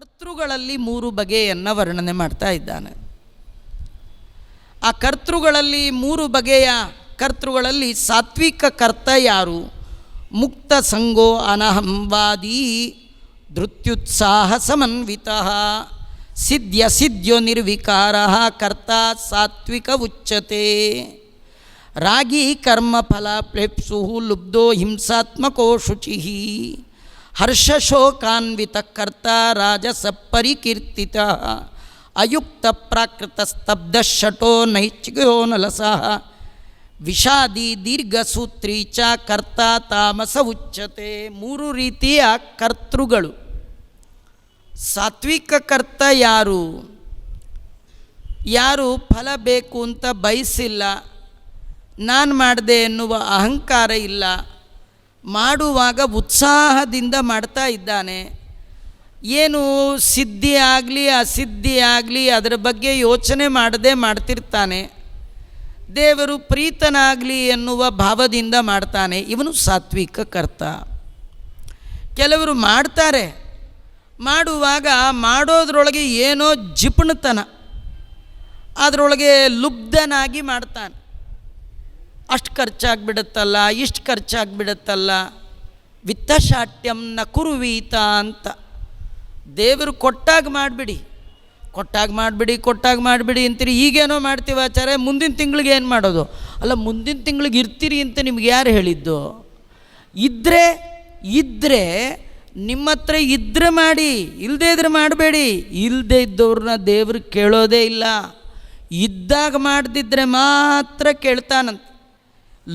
ಕರ್ತೃಗಳಲ್ಲಿ ಮೂರು ಬಗೆಯನ್ನು ವರ್ಣನೆ ಮಾಡ್ತಾ ಇದ್ದಾನೆ. ಆ ಕರ್ತೃಗಳಲ್ಲಿ ಮೂರು ಬಗೆಯ ಕರ್ತೃಗಳಲ್ಲಿ ಸಾತ್ವಿಕ ಕರ್ತ ಯಾರು? ಮುಕ್ತ ಸಂಗೋ ಅನಹಂವಾದಿ ಧೃತ್ಯುತ್ಸಾಹ ಸಮನ್ವಿತ. ಸಿದ್ಧ್ಯ ಸಿದ್ಧ್ಯ ನಿರ್ವಿಕಾರ ಕರ್ತ ಸಾತ್ವಿಕ ಉಚ್ಚತೆ. ರಾಗಿ ಕರ್ಮಫಲ ಪ್ಲೇಪ್ಸು ಲುಬ್ಧೋ ಹಿಂಸಾತ್ಮಕೋ ಶುಚಿ. ಹರ್ಷಶೋಕಾನ್ವಿತ ಕರ್ತ ರಾಜಸ ಪರಿಕೀರ್ತಿತ, ಅಯುಕ್ತ ಪ್ರಾಕೃತ ಸ್ತಬ್ಧ ಶಟೋ ನೈಚ್ಚಿಕೋ ನಲಸ, ವಿಷಾದಿ ದೀರ್ಘಸೂತ್ರಿ ಚ ಕರ್ತ ತಾಮಸ ಉಚ್ಚತೆ ಮೂರು ರೀತಿಯ ಕರ್ತೃಗಳು. ಸಾತ್ವಿಕ ಕರ್ತ ಯಾರು? ಯಾರು ಫಲ ಬೇಕು ಅಂತ ಬಯಸಿಲ್ಲ, ನಾನು ಮಾಡಿದೆ ಎನ್ನುವ ಅಹಂಕಾರ ಇಲ್ಲ ಮಾಡುವಾಗ ಉತ್ಸಾಹದಿಂದ ಮಾಡ್ತಾ ಇದ್ದಾನೆ. ಏನು ಸಿದ್ಧಿ ಆಗಲಿ, ಅಸಿದ್ಧಿ ಆಗಲಿ, ಅದರ ಬಗ್ಗೆ ಯೋಚನೆ ಮಾಡದೆ ಮಾಡ್ತಿರ್ತಾನೆ. ದೇವರು ಪ್ರೀತನಾಗಲಿ ಎನ್ನುವ ಭಾವದಿಂದ ಮಾಡ್ತಾನೆ. ಇವನು ಸಾತ್ವಿಕ ಕರ್ತ. ಕೆಲವರು ಮಾಡ್ತಾರೆ. ಮಾಡುವಾಗ ಮಾಡೋದ್ರೊಳಗೆ ಏನೋ ಜಿಪುಣತನ. ಅದರೊಳಗೆ ಲುಬ್ಧನಾಗಿ ಮಾಡ್ತಾನೆ. ಅಷ್ಟು ಖರ್ಚಾಗ್ಬಿಡುತ್ತಲ್ಲ, ಇಷ್ಟು ಖರ್ಚಾಗ್ಬಿಡುತ್ತಲ್ಲ. ವಿತ್ತಶಾಟ್ಯಂ ನ ಕುರುವೀತ ಅಂತ. ದೇವರು ಕೊಟ್ಟಾಗ ಮಾಡಿಬಿಡಿ. ಕೊಟ್ಟಾಗ ಮಾಡಿಬಿಡಿ ಕೊಟ್ಟಾಗ ಮಾಡಿಬಿಡಿ ಅಂತೀರಿ. ಈಗೇನೋ ಮಾಡ್ತೀವಿ ಆಚಾರ್ಯ, ಮುಂದಿನ ತಿಂಗಳಿಗೆ ಏನು ಮಾಡೋದು? ಅಲ್ಲ, ಮುಂದಿನ ತಿಂಗಳಿಗೆ ಇರ್ತೀರಿ ಅಂತ ನಿಮ್ಗೆ ಯಾರು ಹೇಳಿದ್ದು? ಇದ್ದರೆ ಇದ್ದರೆ ನಿಮ್ಮ ಹತ್ರ ಇದ್ರೆ ಮಾಡಿ ಇಲ್ಲದೇ ಇದ್ರೆ ಮಾಡಬೇಡಿ. ಇಲ್ಲದೆ ಇದ್ದವ್ರನ್ನ ದೇವ್ರಿಗೆ ಕೇಳೋದೇ ಇಲ್ಲ. ಇದ್ದಾಗ ಮಾಡದಿದ್ದರೆ ಮಾತ್ರ ಕೇಳ್ತಾನಂತ.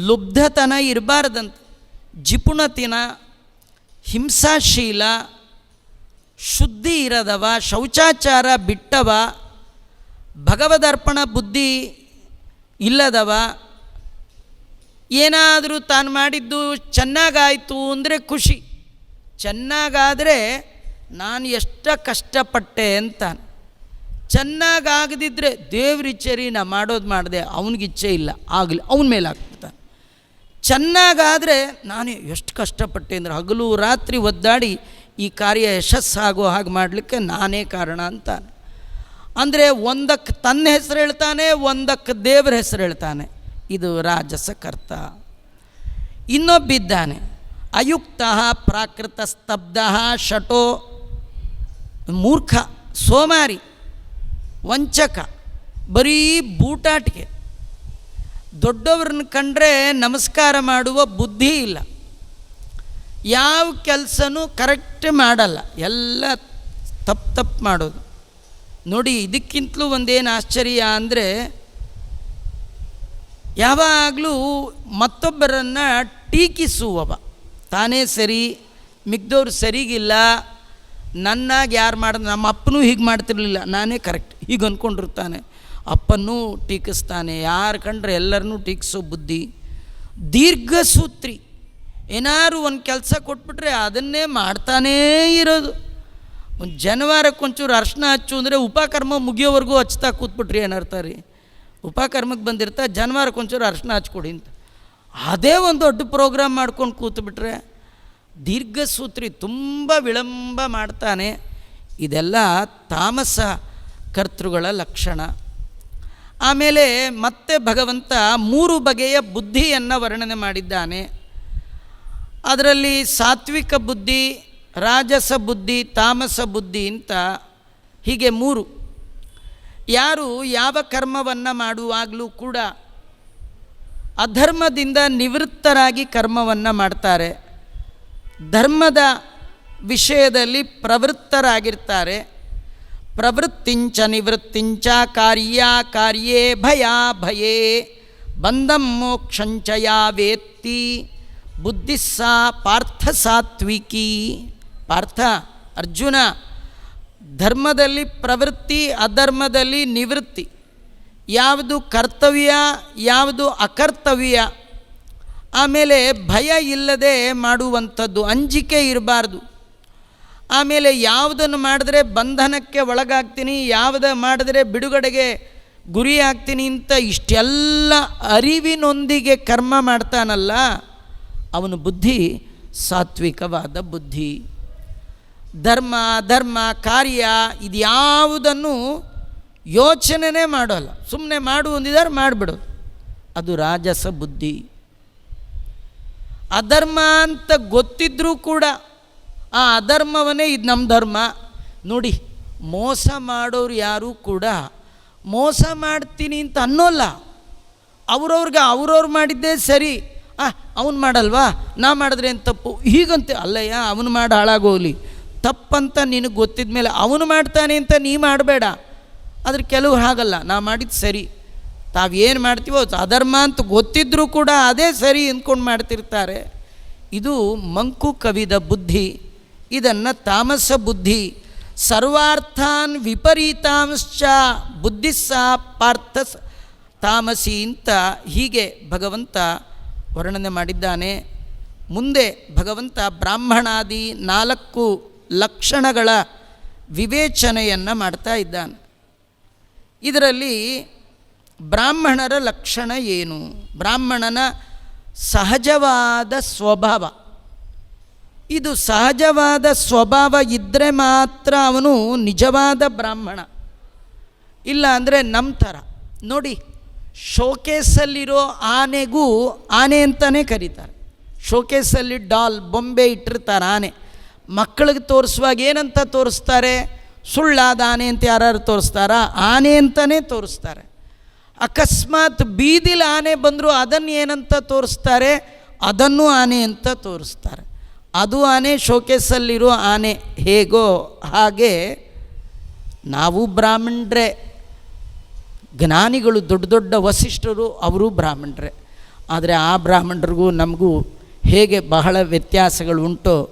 ಲುಬ್ಧತನ ಇರಬಾರ್ದಂತ. ಜಿಪುಣತಿನ ಹಿಂಸಾಶೀಲ, ಶುದ್ಧಿ ಇರದವ, ಶೌಚಾಚಾರ ಬಿಟ್ಟವ, ಭಗವದರ್ಪಣ ಬುದ್ಧಿ ಇಲ್ಲದವ, ಏನಾದರೂ ತಾನು ಮಾಡಿದ್ದು ಚೆನ್ನಾಗಾಯಿತು ಅಂದರೆ ಖುಷಿ. ಚೆನ್ನಾಗಾದರೆ ನಾನು ಎಷ್ಟ ಕಷ್ಟಪಟ್ಟೆ ಅಂತ ಚೆನ್ನಾಗಾಗದಿದ್ದರೆ ದೇವ್ರಿಚ್ಛೆರಿ ನಾ ಮಾಡೋದು ಮಾಡಿದೆ ಅವನಿಗಿಚ್ಛೆ ಇಲ್ಲ, ಆಗಲಿ, ಅವನ ಮೇಲೆ ಹಾಕ್ಬಿಡ್ತಾನೆ ಚೆನ್ನಾಗಾದರೆ ನಾನು ಎಷ್ಟು ಕಷ್ಟಪಟ್ಟೆ ಅಂದರೆ ಹಗಲು ರಾತ್ರಿ ಒದ್ದಾಡಿ ಈ ಕಾರ್ಯ ಯಶಸ್ಸಾಗೋ ಹಾಗೆ ಮಾಡಲಿಕ್ಕೆ ನಾನೇ ಕಾರಣ ಅಂತಾನೆ. ಅಂದರೆ ಒಂದಕ್ಕೆ ತನ್ನ ಹೆಸರು ಹೇಳ್ತಾನೆ ಒಂದಕ್ಕೆ ದೇವರ ಹೆಸರು ಹೇಳ್ತಾನೆ. ಇದು ರಾಜಸ ಕರ್ತ. ಇನ್ನೊಬ್ಬಿದ್ದಾನೆ. ಅಯುಕ್ತ, ಪ್ರಾಕೃತ ಸ್ತಬ್ಧ, ಶಟೋ, ಮೂರ್ಖ, ಸೋಮಾರಿ, ವಂಚಕ, ಬರೀ ಬೂಟಾಟಿಕೆ. ದೊಡ್ಡವ್ರನ್ನ ಕಂಡ್ರೆ ನಮಸ್ಕಾರ ಮಾಡುವ ಬುದ್ಧಿ ಇಲ್ಲ. ಯಾವ ಕೆಲಸನೂ ಕರೆಕ್ಟ್ ಮಾಡಲ್ಲ. ಎಲ್ಲ ತಪ್ಪು ತಪ್ಪು ಮಾಡೋದು. ನೋಡಿ, ಇದಕ್ಕಿಂತಲೂ ಒಂದೇನು ಆಶ್ಚರ್ಯ ಅಂದರೆ, ಯಾವಾಗಲೂ ಮತ್ತೊಬ್ಬರನ್ನು ಟೀಕಿಸುವವ. ತಾನೇ ಸರಿ ಮಿಗ್ದವ್ರು ಸರಿಗಿಲ್ಲ, ನನ್ನಾಗ ಯಾರು ಮಾಡಿದ ನಮ್ಮ ಅಪ್ಪನೂ ಹೀಗೆ ಮಾಡ್ತಿರಲಿಲ್ಲ. ನಾನೇ ಕರೆಕ್ಟ್. ಹೀಗೆ ಅಂದ್ಕೊಂಡಿರ್ತಾನೆ ಅಪ್ಪನೂ ಟೀಕಿಸ್ತಾನೆ, ಯಾರು ಕಂಡ್ರೆ ಎಲ್ಲರನ್ನೂ ಟೀಕಿಸೋ ಬುದ್ಧಿ. ದೀರ್ಘಸೂತ್ರಿ ಏನಾದ್ರು ಒಂದು ಕೆಲಸ ಕೊಟ್ಬಿಟ್ರೆ ಅದನ್ನೇ ಮಾಡ್ತಾನೇ ಇರೋದು. ಒಂದು ಜನವಾರಕ್ಕೆ ಒಂಚೂರು ಅರ್ಶನ ಹಚ್ಚು ಅಂದರೆ ಉಪಕರ್ಮ ಮುಗಿಯೋವರೆಗೂ ಹಚ್ತಾ ಕೂತ್ಬಿಟ್ರಿ ಏನರ್ಥ ರೀ? ಉಪಕರ್ಮಕ್ಕೆ ಬಂದಿರ್ತಾ ಜನವಾರಕ್ಕೆ ಒಂಚೂರು ಅರ್ಶನ ಹಚ್ಕೊಡಿ ಅಂತ. ಅದೇ ಒಂದು ದೊಡ್ಡ ಪ್ರೋಗ್ರಾಮ್ ಮಾಡ್ಕೊಂಡು ಕೂತ್ಬಿಟ್ರೆ ದೀರ್ಘಸೂತ್ರಿ ತುಂಬ ವಿಳಂಬ ಮಾಡ್ತಾನೆ. ಇದೆಲ್ಲ ತಾಮಸ ಕರ್ತೃಗಳ ಲಕ್ಷಣ. ಆಮೇಲೆ ಮತ್ತೆ ಭಗವಂತ ಮೂರು ಬಗೆಯ ಬುದ್ಧಿಯನ್ನು ವರ್ಣನೆ ಮಾಡಿದ್ದಾನೆ. ಅದರಲ್ಲಿ ಸಾತ್ವಿಕ ಬುದ್ಧಿ, ರಾಜಸ ಬುದ್ಧಿ, ತಾಮಸ ಬುದ್ಧಿ ಅಂತ ಹೀಗೆ ಮೂರು. ಯಾರು ಯಾವ ಕರ್ಮವನ್ನು ಮಾಡುವಾಗಲೂ ಕೂಡ ಅಧರ್ಮದಿಂದ ನಿವೃತ್ತರಾಗಿ ಕರ್ಮವನ್ನು ಮಾಡ್ತಾರೆ. ಧರ್ಮದ ವಿಷಯದಲ್ಲಿ ಪ್ರವೃತ್ತರಾಗಿರ್ತಾರೆ. ಪ್ರವೃತ್ತಿಂಚ ನಿವೃತ್ತಿಂಚ ಕಾರ್ಯ ಕಾರ್ಯೇ ಭಯ ಭಯೇ. ಬಂಧಂ ಮೋಕ್ಷಂಚ ಯಾ ವೇತ್ತಿ. ಬುದ್ಧಿಸ್ಸ ಪಾರ್ಥ ಸಾತ್ವಿಕಿ. ಪಾರ್ಥ ಅರ್ಜುನ, ಧರ್ಮದಲ್ಲಿ ಪ್ರವೃತ್ತಿ, ಅಧರ್ಮದಲ್ಲಿ ನಿವೃತ್ತಿ. ಯಾವುದು ಕರ್ತವ್ಯ, ಯಾವುದು ಅಕರ್ತವ್ಯ. ಆಮೇಲೆ ಭಯ ಇಲ್ಲದೆ ಮಾಡುವಂಥದ್ದು, ಅಂಜಿಕೆ ಇರಬಾರ್ದು. ಆಮೇಲೆ ಯಾವುದನ್ನು ಮಾಡಿದ್ರೆ ಬಂಧನಕ್ಕೆ ಒಳಗಾಗ್ತೀನಿ, ಯಾವುದ ಮಾಡಿದ್ರೆ ಬಿಡುಗಡೆಗೆ ಗುರಿ ಆಗ್ತೀನಿ ಅಂತ ಇಷ್ಟೆಲ್ಲ ಅರಿವಿನೊಂದಿಗೆ ಕರ್ಮ ಮಾಡ್ತಾನಲ್ಲ, ಅವನ ಬುದ್ಧಿ, ಸಾತ್ವಿಕವಾದ ಬುದ್ಧಿ. ಧರ್ಮ ಧರ್ಮ, ಕಾರ್ಯ ಇದ್ಯಾವುದನ್ನು ಯೋಚನೆನೇ ಮಾಡೋಲ್ಲ. ಸುಮ್ಮನೆ ಮಾಡು ಅಂದಿದ್ದಾರೆ, ಮಾಡಿಬಿಡು. ಅದು ರಾಜಸ ಬುದ್ಧಿ. ಅಧರ್ಮ ಅಂತ ಗೊತ್ತಿದ್ರೂ ಕೂಡ ಆ ಅಧರ್ಮವನ್ನೇ ಇದು ನಮ್ಮ ಧರ್ಮ. ನೋಡಿ, ಮೋಸ ಮಾಡೋರು ಯಾರೂ ಕೂಡ ಮೋಸ ಮಾಡ್ತೀನಿ ಅಂತ ಅನ್ನೋಲ್ಲ. ಅವ್ರವ್ರಿಗೆ ಅವ್ರವ್ರು ಮಾಡಿದ್ದೇ ಸರಿ. ಆ, ಅವನು ಮಾಡಲ್ವಾ? ನಾ ಮಾಡಿದ್ರೆ ಏನು ತಪ್ಪು? ಹೀಗಂತೆ, ಅಲ್ಲಯ್ಯ, ಅವನು ಮಾಡಿ ಹಾಳಾಗೋಗ್ಲಿ ತಪ್ಪಂತ ನಿನಗೆ ಗೊತ್ತಿದ ಮೇಲೆ ಅವನು ಮಾಡ್ತಾನೆ ಅಂತ ನೀ ಮಾಡಬೇಡ. ಆದರೆ ಕೆಲವು ಹಾಗಲ್ಲ. ನಾ ಮಾಡಿದ್ದು ಸರಿ. ತಾವೇನು ಮಾಡ್ತೀವೋ ಅಧರ್ಮ ಅಂತ ಗೊತ್ತಿದ್ದರೂ ಕೂಡ ಅದೇ ಸರಿ ಅಂದ್ಕೊಂಡು ಮಾಡ್ತಿರ್ತಾರೆ. ಇದು ಮಂಕು ಕವಿದ ಬುದ್ಧಿ. ಇದನ್ನು ತಾಮಸ ಬುದ್ಧಿ, ಸರ್ವಾರ್ಥಾನ್ ವಿಪರೀತಾಂಶ್ಚ ಬುದ್ಧಿಸ್ಸ ಪಾರ್ಥ ತಾಮಸಿ ಅಂತ ಹೀಗೆ ಭಗವಂತ ವರ್ಣನೆ ಮಾಡಿದ್ದಾನೆ. ಮುಂದೆ ಭಗವಂತ ಬ್ರಾಹ್ಮಣಾದಿ ನಾಲ್ಕು ಲಕ್ಷಣಗಳ ವಿವೇಚನೆಯನ್ನು ಮಾಡ್ತಾ ಇದ್ದಾನೆ. ಇದರಲ್ಲಿ ಬ್ರಾಹ್ಮಣರ ಲಕ್ಷಣ ಏನು? ಬ್ರಾಹ್ಮಣನ ಸಹಜವಾದ ಸ್ವಭಾವ. ಇದು ಸಹಜವಾದ ಸ್ವಭಾವ ಇದ್ದರೆ ಮಾತ್ರ ಅವನು ನಿಜವಾದ ಬ್ರಾಹ್ಮಣ. ಇಲ್ಲ ಅಂದರೆ ನಮ್ಮ ಥರ. ನೋಡಿ, ಶೋಕೇಸಲ್ಲಿರೋ ಆನೆಗೂ ಆನೆ ಅಂತಲೇ ಕರೀತಾರೆ. ಶೋಕೇಸಲ್ಲಿ ಡಾಲ್, ಬೊಂಬೆ ಇಟ್ಟಿರ್ತಾರೆ ಆನೆ. ಮಕ್ಕಳಿಗೆ ತೋರಿಸುವಾಗ ಏನಂತ ತೋರಿಸ್ತಾರೆ? ಸುಳ್ಳಾದ ಆನೆ ಅಂತ ಯಾರು ತೋರಿಸ್ತಾರಾ? ಆನೆ ಅಂತಲೇ ತೋರಿಸ್ತಾರೆ. ಅಕಸ್ಮಾತ್ ಬೀದಿಲಿ ಆನೆ ಬಂದರೂ ಅದನ್ನು ಏನಂತ ತೋರಿಸ್ತಾರೆ? ಅದನ್ನು ಆನೆ ಅಂತ ತೋರಿಸ್ತಾರೆ. ಅದು ಆನೆ ಶೋಕೇಸಲ್ಲಿರೋ ಆನೆ. ಹೇಗೋ ಹಾಗೆ ನಾವು ಬ್ರಾಹ್ಮಣರೇ, ಜ್ಞಾನಿಗಳು, ದೊಡ್ಡ ದೊಡ್ಡ ವಸಿಷ್ಠರು, ಅವರು ಬ್ರಾಹ್ಮಣರೇ. ಆದರೆ ಆ ಬ್ರಾಹ್ಮಣರಿಗೂ ನಮಗೂ ಹೇಗೆ ಬಹಳ ವ್ಯತ್ಯಾಸಗಳು ಉಂಟು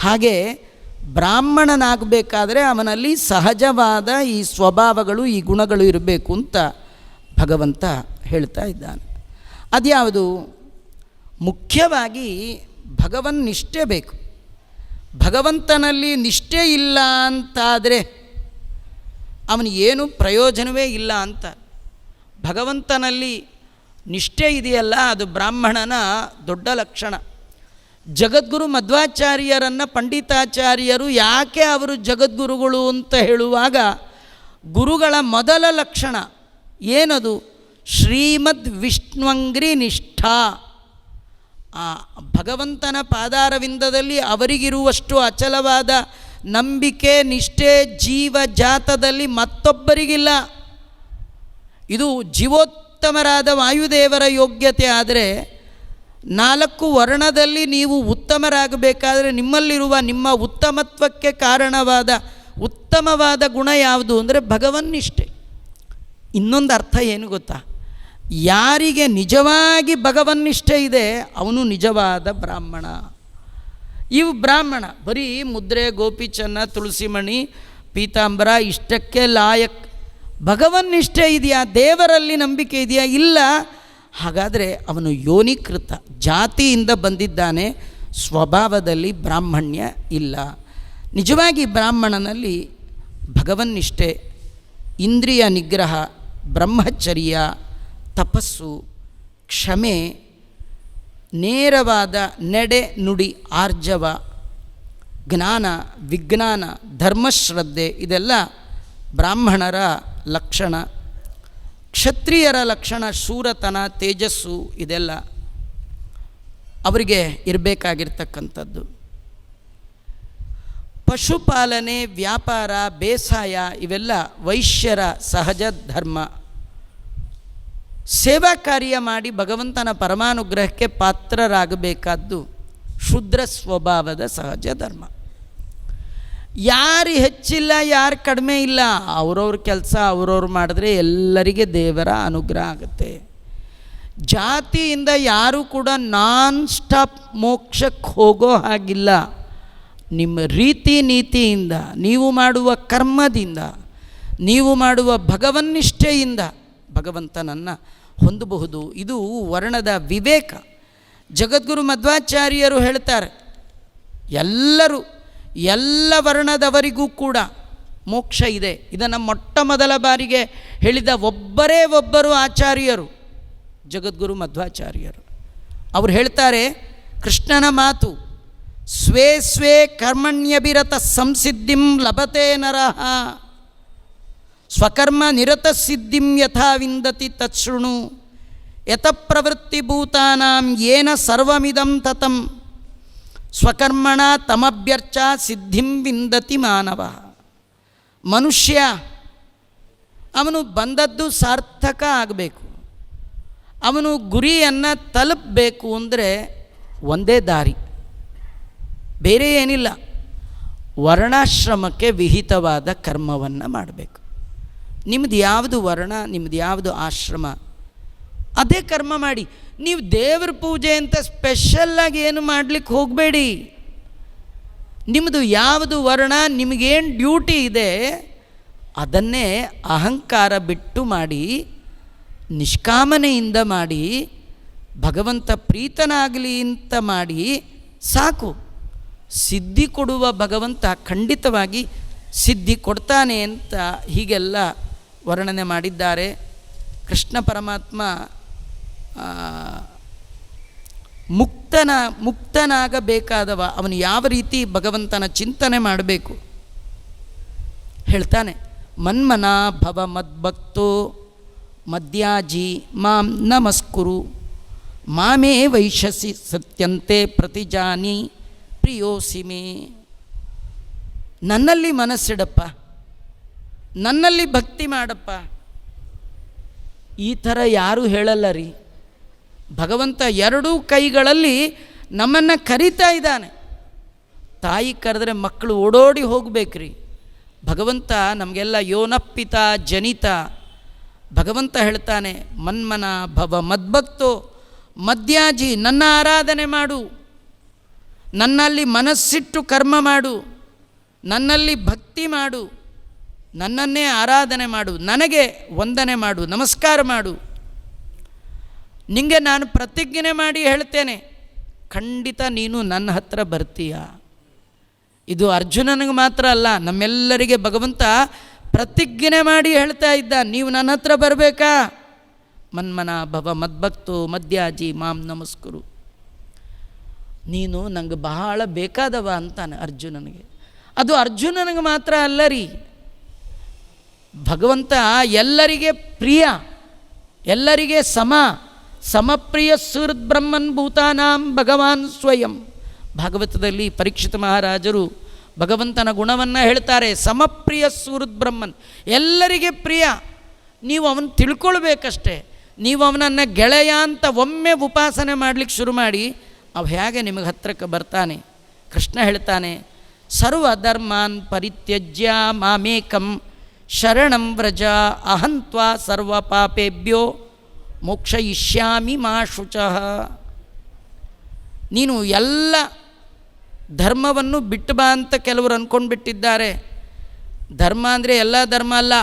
ಹಾಗೆ ಬ್ರಾಹ್ಮಣನಾಗಬೇಕಾದ್ರೆ ಅವನಲ್ಲಿ ಸಹಜವಾದ ಈ ಸ್ವಭಾವಗಳು, ಈ ಗುಣಗಳು ಇರಬೇಕು ಅಂತ ಭಗವಂತ ಹೇಳ್ತಾ ಇದ್ದಾನೆ. ಅದ್ಯಾವುದು? ಮುಖ್ಯವಾಗಿ ಭಗವನ್ ನಿಷ್ಠೆ ಬೇಕು. ಭಗವಂತನಲ್ಲಿ ನಿಷ್ಠೆ ಇಲ್ಲ ಅಂತಾದರೆ ಅವನು ಏನು ಪ್ರಯೋಜನವೇ ಇಲ್ಲ ಅಂತ. ಭಗವಂತನಲ್ಲಿ ನಿಷ್ಠೆ ಇದೆಯಲ್ಲ, ಅದು ಬ್ರಾಹ್ಮಣನ ದೊಡ್ಡ ಲಕ್ಷಣ. ಜಗದ್ಗುರು ಮಧ್ವಾಚಾರ್ಯರನ್ನು ಪಂಡಿತಾಚಾರ್ಯರು ಯಾಕೆ ಅವರು ಜಗದ್ಗುರುಗಳು ಅಂತ ಹೇಳುವಾಗ ಗುರುಗಳ ಮೊದಲ ಲಕ್ಷಣ ಏನದು? ಶ್ರೀಮದ್ ವಿಷ್ಣುವಂಗ್ರಿ ನಿಷ್ಠಾ. ಆ ಭಗವಂತನ ಪಾದಾರವಿಂದದಲ್ಲಿ ಅವರಿಗಿರುವಷ್ಟು ಅಚಲವಾದ ನಂಬಿಕೆ, ನಿಷ್ಠೆ ಜೀವ ಜಾತದಲ್ಲಿ ಮತ್ತೊಬ್ಬರಿಗಿಲ್ಲ. ಇದು ಜೀವೋತ್ತಮರಾದ ವಾಯುದೇವರ ಯೋಗ್ಯತೆ ಆದರೆ ನಾಲ್ಕು ವರ್ಣದಲ್ಲಿ ನೀವು ಉತ್ತಮರಾಗಬೇಕಾದರೆ ನಿಮ್ಮಲ್ಲಿರುವ ನಿಮ್ಮ ಉತ್ತಮತ್ವಕ್ಕೆ ಕಾರಣವಾದ ಉತ್ತಮವಾದ ಗುಣ ಯಾವುದು ಅಂದರೆ ಭಗವನ್ನಿಷ್ಠೆ. ಇನ್ನೊಂದು ಅರ್ಥ ಏನು ಗೊತ್ತಾ? ಯಾರಿಗೆ ನಿಜವಾಗಿ ಭಗವನ್ನಿಷ್ಠೆ ಇದೆ, ಅವನು ನಿಜವಾದ ಬ್ರಾಹ್ಮಣ. ಇವು ಬ್ರಾಹ್ಮಣ, ಬರೀ ಮುದ್ರೆ, ಗೋಪಿಚನ್ನ, ತುಳಸಿಮಣಿ, ಪೀತಾಂಬರ, ಇಷ್ಟಕ್ಕೆ ಲಾಯಕ್. ಭಗವನ್ನಿಷ್ಠೆ ಇದೆಯಾ? ದೇವರಲ್ಲಿ ನಂಬಿಕೆ ಇದೆಯಾ? ಇಲ್ಲ. ಹಾಗಾದರೆ ಅವನು ಯೋನಿಕೃತ, ಜಾತಿಯಿಂದ ಬಂದಿದ್ದಾನೆ, ಸ್ವಭಾವದಲ್ಲಿ ಬ್ರಾಹ್ಮಣ್ಯ ಇಲ್ಲ. ನಿಜವಾಗಿ ಬ್ರಾಹ್ಮಣನಲ್ಲಿ ಭಗವನ್ನಿಷ್ಠೆ, ಇಂದ್ರಿಯ ನಿಗ್ರಹ, ಬ್ರಹ್ಮಚರ್ಯ ತಪಸ್ಸು, ಕ್ಷಮೆ, ನೇರವಾದ ನಡೆ ನುಡಿ ಆರ್ಜವ, ಜ್ಞಾನ, ವಿಜ್ಞಾನ, ಧರ್ಮಶ್ರದ್ಧೆ ಇದೆಲ್ಲ ಬ್ರಾಹ್ಮಣರ ಲಕ್ಷಣ. ಕ್ಷತ್ರಿಯರ ಲಕ್ಷಣ ಶೂರತನ, ತೇಜಸ್ಸು ಇದೆಲ್ಲ ಅವರಿಗೆ ಇರಬೇಕಾಗಿರ್ತಕ್ಕಂಥದ್ದು. ಪಶುಪಾಲನೆ, ವ್ಯಾಪಾರ, ಬೇಸಾಯ ಇವೆಲ್ಲ ವೈಶ್ಯರ ಸಹಜ ಧರ್ಮ. ಸೇವಾ ಕಾರ್ಯ ಮಾಡಿ ಭಗವಂತನ ಪರಮಾನುಗ್ರಹಕ್ಕೆ ಪಾತ್ರರಾಗಬೇಕಾದ್ದು ಶುದ್ರ ಸ್ವಭಾವದ ಸಹಜ ಧರ್ಮ. ಯಾರು ಹೆಚ್ಚಿಲ್ಲ, ಯಾರು ಕಡಿಮೆ ಇಲ್ಲ, ಅವ್ರವ್ರ ಕೆಲಸ ಅವ್ರವ್ರು ಮಾಡಿದ್ರೆ ಎಲ್ಲರಿಗೆ ದೇವರ ಅನುಗ್ರಹ ಆಗುತ್ತೆ. ಜಾತಿಯಿಂದ ಯಾರೂ ಕೂಡ ನಾನ್ ಸ್ಟಾಪ್ ಮೋಕ್ಷಕ್ಕೆ ಹೋಗೋ ಹಾಗಿಲ್ಲ. ನಿಮ್ಮ ರೀತಿ ನೀತಿಯಿಂದ, ನೀವು ಮಾಡುವ ಕರ್ಮದಿಂದ, ನೀವು ಮಾಡುವ ಭಗವನ್ನಿಷ್ಠೆಯಿಂದ ಭಗವಂತನನ್ನು ಹೊಂದಬಹುದು. ಇದು ವರ್ಣದ ವಿವೇಕ. ಜಗದ್ಗುರು ಮಧ್ವಾಚಾರ್ಯರು ಹೇಳ್ತಾರೆ, ಎಲ್ಲರೂ, ಎಲ್ಲ ವರ್ಣದವರಿಗೂ ಕೂಡ ಮೋಕ್ಷ ಇದೆ. ಇದನ್ನು ಮೊಟ್ಟ ಮೊದಲ ಬಾರಿಗೆ ಹೇಳಿದ ಒಬ್ಬರೇ ಒಬ್ಬರು ಆಚಾರ್ಯರು, ಜಗದ್ಗುರು ಮಧ್ವಾಚಾರ್ಯರು. ಅವರು ಹೇಳ್ತಾರೆ, ಕೃಷ್ಣನ ಮಾತು, ಸ್ವೇ ಸ್ವೇ ಕರ್ಮಣ್ಯಭಿರತ ಸಂಸಿದ್ಧಿಂ ಲಭತೆ ನರಃ. ಸ್ವಕರ್ಮ ನಿರತ ಸಿದ್ಧಿಂ ಯಥಾ ವಿಂದತಿ ತತ್ಸೃಣು ಯತ ಪ್ರವೃತ್ತಿಭೂತಾನಾಂ ಏನ ಸರ್ವಮಿದಂ ತತಂ. ಸ್ವಕರ್ಮಣ ತಮಭ್ಯರ್ಚ ಸಿದ್ಧಿಂ ವಿಂದತಿ ಮಾನವ. ಮನುಷ್ಯ ಅವನು ಬಂದದ್ದು ಸಾರ್ಥಕ ಆಗಬೇಕು. ಅವನು ಗುರಿಯನ್ನು ತಲುಪಬೇಕು ಅಂದರೆ ಒಂದೇ ದಾರಿ. ಬೇರೆ ಏನಿಲ್ಲ. ವರ್ಣಾಶ್ರಮಕ್ಕೆ ವಿಹಿತವಾದ ಕರ್ಮವನ್ನು ಮಾಡಬೇಕು. ನಿಮ್ಮದು ಯಾವುದು ವರ್ಣ ನಿಮ್ಮದು ಯಾವುದು ಆಶ್ರಮ? ಅದೇ ಕರ್ಮ ಮಾಡಿ. ನೀವು ದೇವ್ರ ಪೂಜೆ ಅಂತ ಸ್ಪೆಷಲ್ಲಾಗಿ ಏನು ಮಾಡಲಿಕ್ಕೆ ಹೋಗಬೇಡಿ. ನಿಮ್ಮದು ಯಾವುದು ವರ್ಣ, ನಿಮಗೇನು ಡ್ಯೂಟಿ ಇದೆ, ಅದನ್ನೇ ಅಹಂಕಾರ ಬಿಟ್ಟು ಮಾಡಿ, ನಿಷ್ಕಾಮನೆಯಿಂದ ಮಾಡಿ, ಭಗವಂತ ಪ್ರೀತನಾಗಲಿ ಅಂತ ಮಾಡಿ ಸಾಕು. ಸಿದ್ಧಿ ಕೊಡುವ ಭಗವಂತ ಖಂಡಿತವಾಗಿ ಸಿದ್ಧಿ ಕೊಡ್ತಾನೆ ಅಂತ ಹೀಗೆಲ್ಲ ವರ್ಣನೆ ಮಾಡಿದ್ದಾರೆ. ಕೃಷ್ಣ ಪರಮಾತ್ಮ ಮುಕ್ತನ, ಮುಕ್ತನಾಗಬೇಕಾದವ, ಅವನು ಯಾವ ರೀತಿ ಭಗವಂತನ ಚಿಂತನೆ ಮಾಡಬೇಕು? ಹೇಳ್ತಾನೆ, ಮನ್ಮನ ಭವ ಮದ್ಭಕ್ತೋ ಮದ್ಯಾಜಿ ಮಾಂ ನಮಸ್ಕುರು, ಮಾಮೇ ವೈಶಸಿ ಸತ್ಯಂತೆ ಪ್ರತಿಜಾನಿ ಪ್ರಿಯೋಸಿಮೆ. ನನ್ನಲ್ಲಿ ಮನಸ್ಸಿಡಪ್ಪ. ನನ್ನಲ್ಲಿ ಭಕ್ತಿ ಮಾಡಪ್ಪ. ಈ ಥರ ಯಾರೂ ಹೇಳಲ್ಲ ರೀ. ಭಗವಂತ ಎರಡೂ ಕೈಗಳಲ್ಲಿ ನಮ್ಮನ್ನು ಕರೀತಾ ಇದ್ದಾನೆ. ತಾಯಿ ಕರೆದ್ರೆ ಮಕ್ಕಳು ಓಡೋಡಿ ಹೋಗಬೇಕ್ರಿ. ಭಗವಂತ ನಮಗೆಲ್ಲ ಯೋನಪ್ಪಿತ, ಜನಿತ. ಭಗವಂತ ಹೇಳ್ತಾನೆ, ಮನ್ಮನ ಭವ ಮದ್ಭಕ್ತೋ, ಮದ್ಯಾಜಿ ನನ್ನ ಆರಾಧನೆ ಮಾಡು. ನನ್ನಲ್ಲಿ ಮನಸ್ಸಿಟ್ಟು ಕರ್ಮ ಮಾಡು. ನನ್ನಲ್ಲಿ ಭಕ್ತಿ ಮಾಡು. ನನ್ನನ್ನೇ ಆರಾಧನೆ ಮಾಡು, ನನಗೆ ವಂದನೆ ಮಾಡು, ನಮಸ್ಕಾರ ಮಾಡು. ನಿಂಗೆ ನಾನು ಪ್ರತಿಜ್ಞೆ ಮಾಡಿ ಹೇಳ್ತೇನೆ, ಖಂಡಿತ ನೀನು ನನ್ನ ಹತ್ರ ಬರ್ತೀಯ? ಇದು ಅರ್ಜುನನಿಗೆ ಮಾತ್ರ ಅಲ್ಲ, ನಮ್ಮೆಲ್ಲರಿಗೆ ಭಗವಂತ ಪ್ರತಿಜ್ಞೆ ಮಾಡಿ ಹೇಳ್ತಾ ಇದ್ದ, ನೀವು ನನ್ನ ಹತ್ರ ಬರಬೇಕಾ? ಮನ್ಮನ ಭವ ಮದ್ಭಕ್ತು ಮದ್ಯಾಜಿ ಮಾಂ ನಮಸ್ಕುರು. ನೀನು ನಂಗೆ ಬಹಳ ಬೇಕಾದವ ಅಂತಾನೆ ಅರ್ಜುನನಿಗೆ. ಅದು ಅರ್ಜುನನಿಗೆ ಮಾತ್ರ ಅಲ್ಲ ರೀ. ಭಗವಂತ ಎಲ್ಲರಿಗೆ ಪ್ರಿಯ, ಎಲ್ಲರಿಗೆ ಸಮ, ಸಮಪ್ರಿಯ ಸುಹೃದ್ ಬ್ರಹ್ಮನ್ ಭೂತಾನಾಂ ಭಗವಾನ್ ಸ್ವಯಂ. ಭಾಗವತದಲ್ಲಿ ಪರೀಕ್ಷಿತ ಮಹಾರಾಜರು ಭಗವಂತನ ಗುಣವನ್ನು ಹೇಳ್ತಾರೆ, ಸಮಪ್ರಿಯ ಸುಹೃದ್ ಬ್ರಹ್ಮನ್ ಎಲ್ಲರಿಗೆ ಪ್ರಿಯ. ನೀವು ಅವನು ತಿಳ್ಕೊಳ್ಬೇಕಷ್ಟೇ, ನೀವು ಅವನನ್ನು ಗೆಳೆಯ ಅಂತ ಒಮ್ಮೆ ಉಪಾಸನೆ ಮಾಡಲಿಕ್ಕೆ ಶುರು ಮಾಡಿ, ಅವ ಹೇಗೆ ನಿಮಗೆ ಹತ್ರಕ್ಕೆ ಬರ್ತಾನೆ? ಕೃಷ್ಣ ಹೇಳ್ತಾನೆ, ಸರ್ವಧರ್ಮಾನ್ ಪರಿತ್ಯಜ್ಯ ಮಾಮೇಕಂ ಶರಣಂ ವ್ರಜ ಅಹಂತ್ವಾ ಸರ್ವ ಪಾಪೇಭ್ಯೋ ಮೋಕ್ಷಯಿಷ್ಯಾಮಿ ಮಾ ಶುಚಃ. ನೀನು ಎಲ್ಲ ಧರ್ಮವನ್ನು ಬಿಟ್ಟು ಬಾ ಅಂತ ಕೆಲವರು ಅಂದ್ಕೊಂಡ್ಬಿಟ್ಟಿದ್ದಾರೆ ಧರ್ಮ ಅಂದರೆ ಎಲ್ಲ ಧರ್ಮ ಅಲ್ಲ,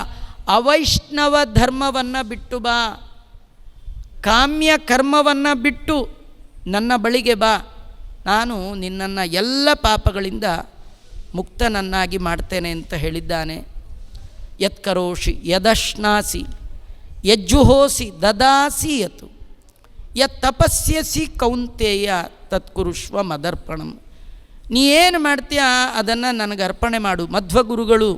ಅವೈಷ್ಣವ ಧರ್ಮವನ್ನು ಬಿಟ್ಟು ಬಾ. ಕಾಮ್ಯ ಕರ್ಮವನ್ನು ಬಿಟ್ಟು ನನ್ನ ಬಳಿಗೆ ಬಾ. ನಾನು ನಿನ್ನನ್ನು ಎಲ್ಲ ಪಾಪಗಳಿಂದ ಮುಕ್ತನನ್ನಾಗಿ ಮಾಡ್ತೇನೆ ಅಂತ ಹೇಳಿದ್ದಾನೆ. ಯತ್ಕರೋಷಿ ಯದಶ್ನಾಸಿ, ಯಜ್ಜುಹೋಸಿ ದದಾಸಿ ಯತು ಯತ್ ತಪಸ್ಯಸಿ ಕೌಂತೇಯ ತತ್ಕುರುಷ್ವ ಮದರ್ಪಣಂ. ನೀ ಏನು ಮಾಡ್ತೀಯ ಅದನ್ನು ನನಗೆ ಅರ್ಪಣೆ ಮಾಡು. ಮಧ್ವಗುರುಗಳು,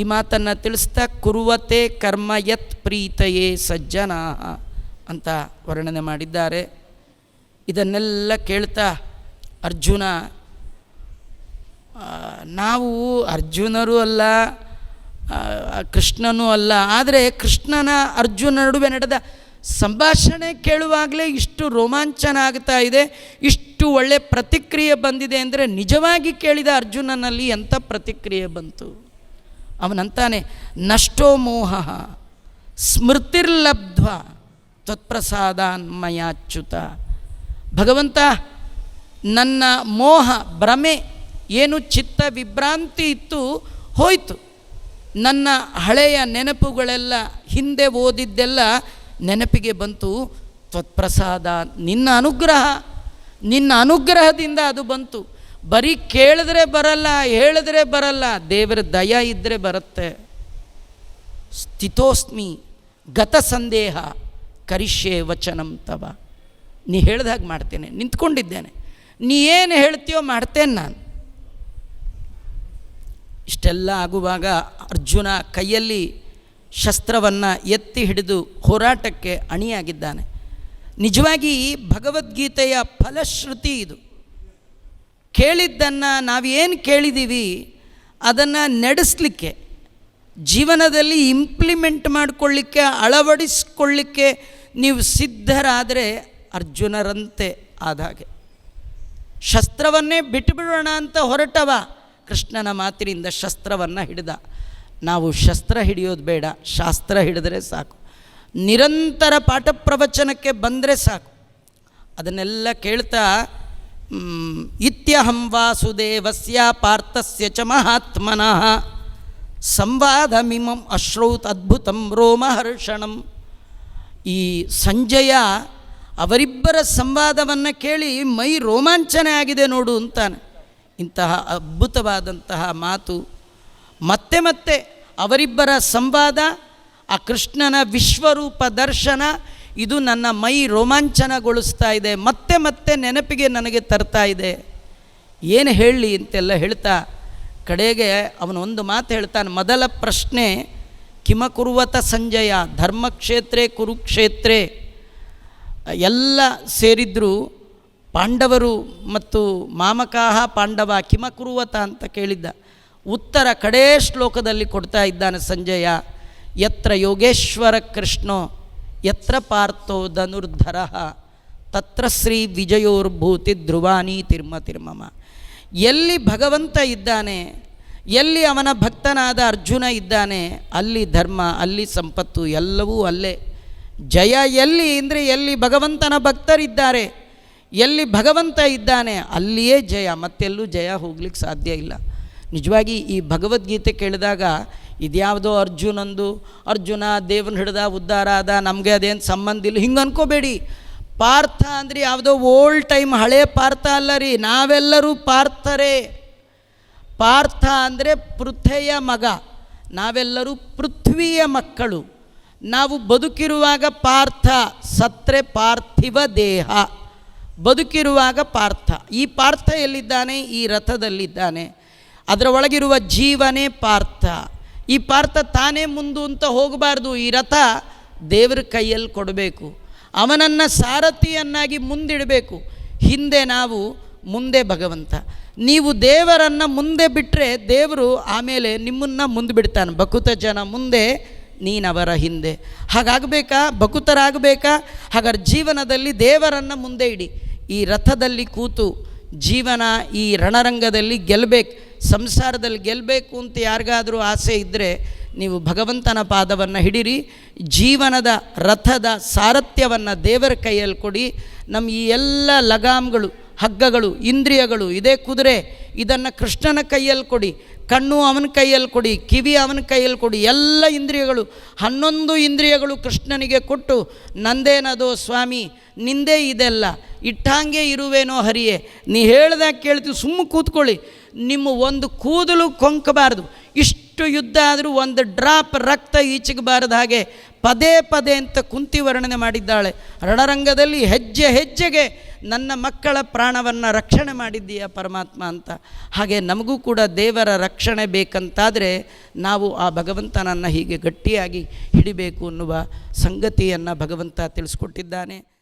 ಈ ಮಾತನ್ನು ತಿಳಿಸ್ತಾ ಕುರುವತೆ ಕರ್ಮ ಯತ್ ಪ್ರೀತಯೇ ಸಜ್ಜನಾ ಅಂತ ವರ್ಣನೆ ಮಾಡಿದ್ದಾರೆ. ಇದನ್ನೆಲ್ಲ ಕೇಳ್ತಾ ಅರ್ಜುನ ನಾವು ಅರ್ಜುನರು ಅಲ್ಲ ಕೃಷ್ಣನೂ ಅಲ್ಲ. ಆದರೆ ಕೃಷ್ಣನ ಅರ್ಜುನ ನಡುವೆ ನಡೆದ ಸಂಭಾಷಣೆ ಕೇಳುವಾಗಲೇ ಇಷ್ಟು ರೋಮಾಂಚನ ಆಗ್ತಾ ಇದೆ, ಇಷ್ಟು ಒಳ್ಳೆ ಪ್ರತಿಕ್ರಿಯೆ ಬಂದಿದೆ ಅಂದರೆ ನಿಜವಾಗಿ ಕೇಳಿದ ಅರ್ಜುನನಲ್ಲಿ ಎಂಥ ಪ್ರತಿಕ್ರಿಯೆ ಬಂತು? ಅವನಂತಾನೆ, ನಷ್ಟೋ ಮೋಹ, ಸ್ಮೃತಿರ್ಲಬ್ಧ್ವ, ತ್ವತ್ಪ್ರಸಾದಾನ್ಮಯಾಚ್ಯುತ. ಭಗವಂತ, ನನ್ನ ಮೋಹ, ಭ್ರಮೆ, ಏನು ಚಿತ್ತ ವಿಭ್ರಾಂತಿ ಇತ್ತು, ಹೋಯಿತು. ನನ್ನ ಹಳೆಯ ನೆನಪುಗಳೆಲ್ಲ ಹಿಂದೆ ಓದಿದ್ದೆಲ್ಲ ನೆನಪಿಗೆ ಬಂತು. ತ್ವತ್ಪ್ರಸಾದ, ನಿನ್ನ ಅನುಗ್ರಹ, ನಿನ್ನ ಅನುಗ್ರಹದಿಂದ ಅದು ಬಂತು. ಬರೀ ಕೇಳಿದ್ರೆ ಬರಲ್ಲ, ಹೇಳಿದ್ರೆ ಬರಲ್ಲ, ದೇವರ ದಯ ಇದ್ದರೆ ಬರುತ್ತೆ. ಸ್ಥಿತೋಸ್ಮಿ, ಗತ ಸಂದೇಹ, ಕರಿಷ್ಯೆ ವಚನಂ ತವ. ನೀ ಹೇಳ್ದಾಗ ಮಾಡ್ತೇನೆ, ನಿಂತ್ಕೊಂಡಿದ್ದೇನೆ. ನೀ ಏನು ಹೇಳ್ತೀಯೋ ಮಾಡ್ತೇನೆ ನಾನು. ಇಷ್ಟೆಲ್ಲ ಆಗುವಾಗ ಅರ್ಜುನ ಕೈಯಲ್ಲಿ ಶಸ್ತ್ರವನ್ನು ಎತ್ತಿ ಹಿಡಿದು ಹೋರಾಟಕ್ಕೆ ಅಣಿಯಾಗಿದ್ದಾನೆ. ನಿಜವಾಗಿ ಭಗವದ್ಗೀತೆಯ ಫಲಶ್ರುತಿ ಇದು. ಕೇಳಿದ್ದನ್ನು ನಾವೇನು ಕೇಳಿದ್ದೀವಿ ಅದನ್ನು ನಡೆಸಲಿಕ್ಕೆ, ಜೀವನದಲ್ಲಿ ಇಂಪ್ಲಿಮೆಂಟ್ ಮಾಡಿಕೊಳ್ಳಿಕ್ಕೆ, ಅಳವಡಿಸ್ಕೊಳ್ಳಿಕ್ಕೆ ನೀವು ಸಿದ್ಧರಾದರೆ ಅರ್ಜುನರಂತೆ ಆದಾಗೆ. ಶಸ್ತ್ರವನ್ನೇ ಬಿಟ್ಟುಬಿಡೋಣ ಅಂತ ಹೊರಟವ. ಕೃಷ್ಣನ ಮಾತಿನಿಂದ ಶಸ್ತ್ರವನ್ನು ಹಿಡಿದ. ನಾವು ಶಸ್ತ್ರ ಹಿಡಿಯೋದು ಬೇಡ, ಶಾಸ್ತ್ರ ಹಿಡಿದ್ರೆ ಸಾಕು. ನಿರಂತರ ಪಾಠ ಪ್ರವಚನಕ್ಕೆ ಬಂದರೆ ಸಾಕು. ಅದನ್ನೆಲ್ಲ ಕೇಳ್ತಾ ಇತ್ಯಹಂ ವಾಸುದೇವಸ್ಯ ಪಾರ್ಥಸ್ಯ ಚ ಮಹಾತ್ಮನಃ. ಸಂವಾದಮಿಮಂ ಅಶ್ರೌತ್ ಅದ್ಭುತಂ ರೋಮಹರ್ಷಣಂ. ಈ ಸಂಜಯ ಅವರಿಬ್ಬರ ಸಂವಾದವನ್ನು ಕೇಳಿ ಮೈ ರೋಮಾಂಚನೆ ಆಗಿದೆ ನೋಡು ಅಂತಾನೆ. ಇಂತಹ ಅದ್ಭುತವಾದಂತಹ ಮಾತು. ಮತ್ತೆ ಮತ್ತೆ ಅವರಿಬ್ಬರ ಸಂವಾದ, ಆ ಕೃಷ್ಣನ ವಿಶ್ವರೂಪ ದರ್ಶನ, ಇದು ನನ್ನ ಮೈ ರೋಮಾಂಚನಗೊಳಿಸ್ತಾ ಇದೆ. ಮತ್ತೆ ಮತ್ತೆ ನೆನಪಿಗೆ ನನಗೆ ತರ್ತಾ ಇದೆ. ಏನು ಹೇಳಲಿ ಅಂತೆಲ್ಲ ಹೇಳ್ತಾ, ಕಡೆಗೆ ಅವನು ಒಂದು ಮಾತು ಹೇಳ್ತಾನೆ, ಮೊದಲ ಪ್ರಶ್ನೆ ಕಿಮಕುರುವತ ಸಂಜಯ, ಧರ್ಮಕ್ಷೇತ್ರೇ ಕುರುಕ್ಷೇತ್ರೇ. ಎಲ್ಲ ಸೇರಿದ್ರು ಪಾಂಡವರು ಮತ್ತು ಮಾಮಕಾಹ ಪಾಂಡವ ಕಿಮಕುರುವತ ಅಂತ ಕೇಳಿದ್ದ. ಉತ್ತರ ಕಡೇ ಶ್ಲೋಕದಲ್ಲಿ ಕೊಡ್ತಾ ಇದ್ದಾನೆ ಸಂಜಯ, ಯತ್ರ ಯೋಗೇಶ್ವರ ಕೃಷ್ಣೋ, ಯತ್ರ ಪಾರ್ಥೋ ಧನುರ್ಧರ, ತತ್ರ ಶ್ರೀ ವಿಜಯೋರ್ಭೂತಿ ಧ್ರುವಾನಿ ತಿರ್ಮ ತಿರ್ಮಮ. ಎಲ್ಲಿ ಭಗವಂತ ಇದ್ದಾನೆ, ಎಲ್ಲಿ ಅವನ ಭಕ್ತನಾದ ಅರ್ಜುನ ಇದ್ದಾನೆ, ಅಲ್ಲಿ ಧರ್ಮ, ಅಲ್ಲಿ ಸಂಪತ್ತು ಎಲ್ಲವೂ ಅಲ್ಲೇ. ಜಯ ಎಲ್ಲಿ ಅಂದರೆ ಎಲ್ಲಿ ಭಗವಂತನ ಭಕ್ತರಿದ್ದಾರೆ. ಎಲ್ಲಿ ಭಗವಂತ ಇದ್ದಾನೆ ಅಲ್ಲಿಯೇ ಜಯ, ಮತ್ತೆಲ್ಲೂ ಜಯ ಹೋಗ್ಲಿಕ್ಕೆ ಸಾಧ್ಯ ಇಲ್ಲ. ನಿಜವಾಗಿ ಈ ಭಗವದ್ಗೀತೆ ಕೇಳಿದಾಗ ಇದ್ಯಾವುದೋ ಅರ್ಜುನಂದು, ಅರ್ಜುನ ದೇವ್ರನ್ನ ಹಿಡ್ದ ಉದ್ಧಾರ ಆದ, ನಮಗೆ ಅದೇನು ಸಂಬಂಧ ಇಲ್ಲ, ಹಿಂಗೆ ಅನ್ಕೋಬೇಡಿ. ಪಾರ್ಥ ಅಂದರೆ ಯಾವುದೋ ಓಲ್ಡ್ ಟೈಮ್ ಹಳೆ ಪಾರ್ಥ ಅಲ್ಲ ರೀ, ನಾವೆಲ್ಲರೂ ಪಾರ್ಥರೇ. ಪಾರ್ಥ ಅಂದರೆ ಪೃಥೆಯ ಮಗ, ನಾವೆಲ್ಲರೂ ಪೃಥ್ವಿಯ ಮಕ್ಕಳು. ನಾವು ಬದುಕಿರುವಾಗ ಪಾರ್ಥ, ಸತ್ರೆ ಪಾರ್ಥಿವ ದೇಹ. ಬದುಕಿರುವಾಗ ಪಾರ್ಥ. ಈ ಪಾರ್ಥ ಎಲ್ಲಿದ್ದಾನೆ? ಈ ರಥದಲ್ಲಿದ್ದಾನೆ. ಅದರ ಒಳಗಿರುವ ಜೀವನೇ ಪಾರ್ಥ. ಈ ಪಾರ್ಥ ತಾನೇ ಮುಂದು ಅಂತ ಹೋಗಬಾರ್ದು. ಈ ರಥ ದೇವರ ಕೈಯಲ್ಲಿ ಕೊಡಬೇಕು. ಅವನನ್ನು ಸಾರಥಿಯನ್ನಾಗಿ ಮುಂದಿಡಬೇಕು. ಹಿಂದೆ ನಾವು, ಮುಂದೆ ಭಗವಂತ. ನೀವು ದೇವರನ್ನು ಮುಂದೆ ಬಿಟ್ಟರೆ ದೇವರು ಆಮೇಲೆ ನಿಮ್ಮನ್ನು ಮುಂದೆ ಬಿಡ್ತಾನೆ. ಭಕುತ ಜನ ಮುಂದೆ ನೀನವರ ಹಿಂದೆ. ಹಾಗಾಗಬೇಕಾ? ಬಕುತರಾಗಬೇಕಾ ಹಾಗಾದ್ರೆ ಜೀವನದಲ್ಲಿ ದೇವರನ್ನು ಮುಂದೆ ಇಡಿ. ಈ ರಥದಲ್ಲಿ ಕೂತು ಜೀವನ, ಈ ರಣರಂಗದಲ್ಲಿ ಗೆಲ್ಲಬೇಕು ಸಂಸಾರದಲ್ಲಿ ಗೆಲ್ಲಬೇಕು ಅಂತ ಯಾರಿಗಾದರೂ ಆಸೆ ಇದ್ದರೆ ನೀವು ಭಗವಂತನ ಪಾದವನ್ನು ಹಿಡಿರಿ, ಜೀವನದ ರಥದ ಸಾರಥ್ಯವನ್ನು ದೇವರ ಕೈಯಲ್ಲಿ ಕೊಡಿ. ನಮ್ಮ ಈ ಎಲ್ಲ ಲಗಾಮ್ಗಳು ಹಗ್ಗಗಳು, ಇಂದ್ರಿಯಗಳು, ಇದೇ ಕುದುರೆ, ಇದನ್ನು ಕೃಷ್ಣನ ಕೈಯಲ್ಲಿ ಕೊಡಿ, ಕಣ್ಣು ಅವನ ಕೈಯಲ್ಲಿ ಕೊಡಿ, ಕಿವಿ ಅವನ ಕೈಯಲ್ಲಿ ಕೊಡಿ, ಎಲ್ಲ ಇಂದ್ರಿಯಗಳು, ಹನ್ನೊಂದು ಇಂದ್ರಿಯಗಳು ಕೃಷ್ಣನಿಗೆ ಕೊಟ್ಟು, ನಂದೇನದೋ ಸ್ವಾಮಿ, ನಿಂದೇ ಇದೆಲ್ಲ, ಇಟ್ಟಂಗೆ ಇರುವೇನೋ ಹರಿಯೇ, ನೀ ಹೇಳ್ದಾಗ ಕೇಳ್ತೀವಿ ಸುಮ್ಮ ಕೂತ್ಕೊಳ್ಳಿ, ನಿಮ್ಮ ಒಂದು ಕೂದಲು ಕೊಂಕಬಾರ್ದು, ಇಷ್ಟು ಯುದ್ಧ ಆದರೂ ಒಂದು ಡ್ರಾಪ್ ರಕ್ತ ಈಚೆಗೆ ಬಾರದ ಹಾಗೆ ಪದೇ ಪದೇ ಅಂತ ಕುಂತಿ ವರ್ಣನೆ ಮಾಡಿದ್ದಾಳೆ. ರಣರಂಗದಲ್ಲಿ ಹೆಜ್ಜೆ ಹೆಜ್ಜೆಗೆ ನನ್ನ ಮಕ್ಕಳ ಪ್ರಾಣವನ್ನು ರಕ್ಷಣೆ ಮಾಡಿದ್ದೀಯ ಪರಮಾತ್ಮ ಅಂತ. ಹಾಗೆ ನಮಗೂ ಕೂಡ ದೇವರ ರಕ್ಷಣೆ ಬೇಕಂತಾದರೆ ನಾವು ಆ ಭಗವಂತನನ್ನು ಹೀಗೆ ಗಟ್ಟಿಯಾಗಿ ಹಿಡಿಬೇಕು ಅನ್ನುವ ಸಂಗತಿಯನ್ನು ಭಗವಂತ ತಿಳಿಸ್ಕೊಟ್ಟಿದ್ದಾನೆ.